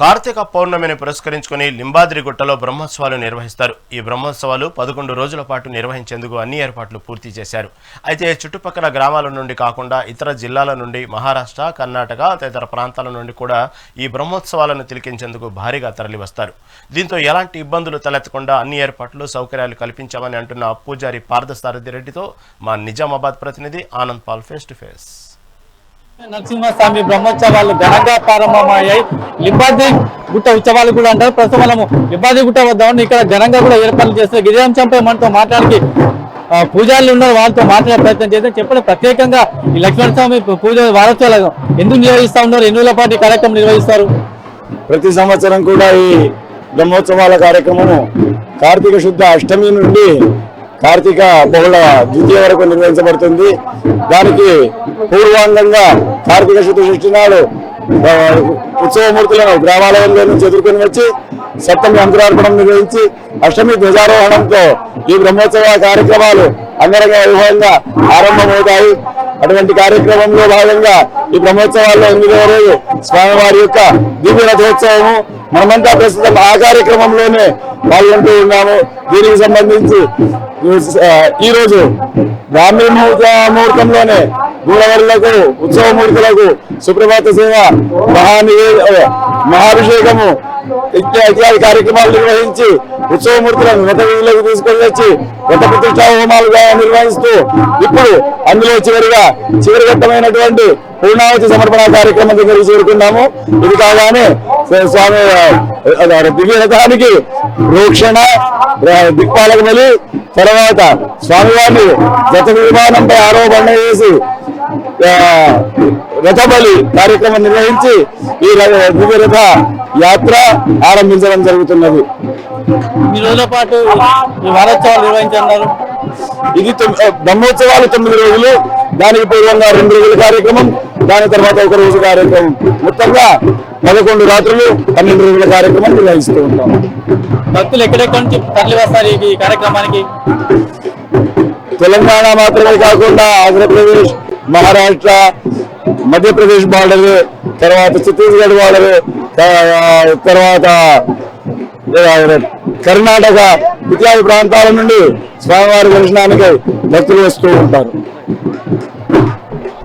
కార్తీక పౌర్ణమిని పురస్కరించుకుని లింబాద్రి గుట్టలో బ్రహ్మోత్సవాలు నిర్వహిస్తారు. ఈ బ్రహ్మోత్సవాలు పదకొండు రోజుల పాటు నిర్వహించేందుకు అన్ని ఏర్పాట్లు పూర్తి చేశారు. అయితే చుట్టుపక్కల గ్రామాల నుండి కాకుండా ఇతర జిల్లాల నుండి మహారాష్ట్ర కర్ణాటక తదితర ప్రాంతాల నుండి కూడా ఈ బ్రహ్మోత్సవాలను తిలకించేందుకు భారీగా తరలివస్తారు. దీంతో ఎలాంటి ఇబ్బందులు తలెత్తకుండా అన్ని ఏర్పాట్లు సౌకర్యాలు కల్పించామని అంటున్న పూజారి పార్థసారథి రెడ్డితో మా నిజామాబాద్ ప్రతినిధి Anand Paul face to face Narasimhaswamy బ్రహ్మోత్సవాలు ఘనంగా ప్రారంభమయ్యాయి. లింబాద్రి గుట్ట ఉత్సవాలు కూడా అంటారు. ప్రస్తుతం మనము లింబాద్రి గుట్ట వద్ద ఇక్కడ ఘనంగా కూడా ఏర్పాట్లు చేస్తారు గిరిజంశంపై మనతో మాట్లాడి పూజారులు ఉన్నారు. వాళ్ళతో మాట్లాడే ప్రయత్నం చేద్దాం. చెప్పండి. ప్రత్యేకంగా ఈ లక్ష్మణ స్వామి పూజ వారోత్సవాలు ఎందుకు నిర్వహిస్తా ఉన్నారు? ఎన్ని రోజుల పాటు కార్యక్రమం నిర్వహిస్తారు? ప్రతి సంవత్సరం కూడా ఈ బ్రహ్మోత్సవాల కార్యక్రమము కార్తీక శుద్ధ అష్టమి నుండి కార్తీక బహుళ ద్వితీయ వరకు నిర్వహించబడుతుంది. దానికి పూర్వాంగంగా కార్తీక శుద్ధ షష్ఠి నాడు ఉత్సవమూర్తులను గ్రామాలయంలో నుంచి ఎదుర్కొని వచ్చి సప్తమి అంకురార్పణం నిర్వహించి అష్టమి ధ్వజారోహణంతో ఈ బ్రహ్మోత్సవ కార్యక్రమాలు అంగరంగ వైభవంగా ఆరంభమవుతాయి. అటువంటి కార్యక్రమంలో భాగంగా ఈ బ్రహ్మోత్సవాల్లో ఎనిమిదవ రోజు స్వామివారి యొక్క దివ్య రథోత్సవము మనమంతా ప్రస్తుతం ఆ కార్యక్రమంలోనే పాల్గొంటూ ఉన్నాము. దీనికి సంబంధించి ఈరోజు ఈ రోజు బ్రాహ్మీ ముహూర్త ముహూర్తంలోనే గూడవరులకు ఉత్సవ మూర్తులకు సుప్రభాత సేవ మహానివే మహాభిషేకము ఇత్యాది కార్యక్రమాలు నిర్వహించి ఉత్సవమూర్తులను వ్రత విధులకు తీసుకొని వచ్చి వ్రత నిర్వహిస్తూ ఇప్పుడు అందులో చివరిగా చివరి ఘట్టమైనటువంటి పూర్ణావతి సమర్పణ కార్యక్రమం దగ్గరికి చేరుకున్నాము ఇది కాగానే స్వ- స్వామి దివ్య రథానికి రోక్షణ దిక్పాలక బలి తర్వాత స్వామివారిని రథ విమానంపై ఆరోపణ చేసి రథబలి కార్యక్రమం నిర్వహించి ఈ దివ్య రథ యాత్ర ఆరంభించడం జరుగుతున్నది. రోజుల పాటు ఈ వారోత్సవాలు నిర్వహించన్నారు ఇది బ్రహ్మోత్సవాలు తొమ్మిది రోజులు దానికి పూర్వంగా రెండు రోజుల కార్యక్రమం దాని తర్వాత ఒక రోజు కార్యక్రమం. మొత్తంగా పదకొండు రాత్రులు పన్నెండు రోజుల కార్యక్రమం నిర్వహిస్తూ ఉంటాం. భక్తులు ఎక్కడెక్కడి నుంచి తరలి వస్తారు ఈ- కార్యక్రమానికి? తెలంగాణ మాత్రమే కాకుండా ఆంధ్రప్రదేశ్ మహారాష్ట్ర మధ్యప్రదేశ్ బార్డర్ తర్వాత ఛత్తీస్గఢ్ బార్డర్ తర్వాత కర్ణాటక ఇత్యాది ప్రాంతాల నుండి స్వామివారి దర్శనానికి భక్తులు వస్తూ ఉంటారు.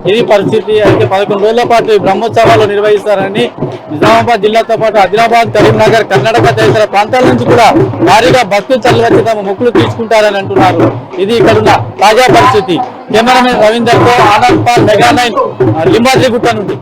ఇది పరిస్థితి అయితే పదకొండు రోజుల పాటు బ్రహ్మోత్సవాలు నిర్వహిస్తారని నిజామాబాద్ జిల్లాతో పాటు ఆదిలాబాద్ కరీంనగర్ కర్ణాటక తదితర ప్రాంతాల నుంచి కూడా భారీగా భక్తులు చల్లవచ్చి తమ మొక్కులు తీర్చుకుంటారని అంటున్నారు. ఇది ఇక్కడున్న తాజా పరిస్థితి. కెమెరామెన్ రవీందర్తో Anand Paul mega nine Limbadrigutta నుండి.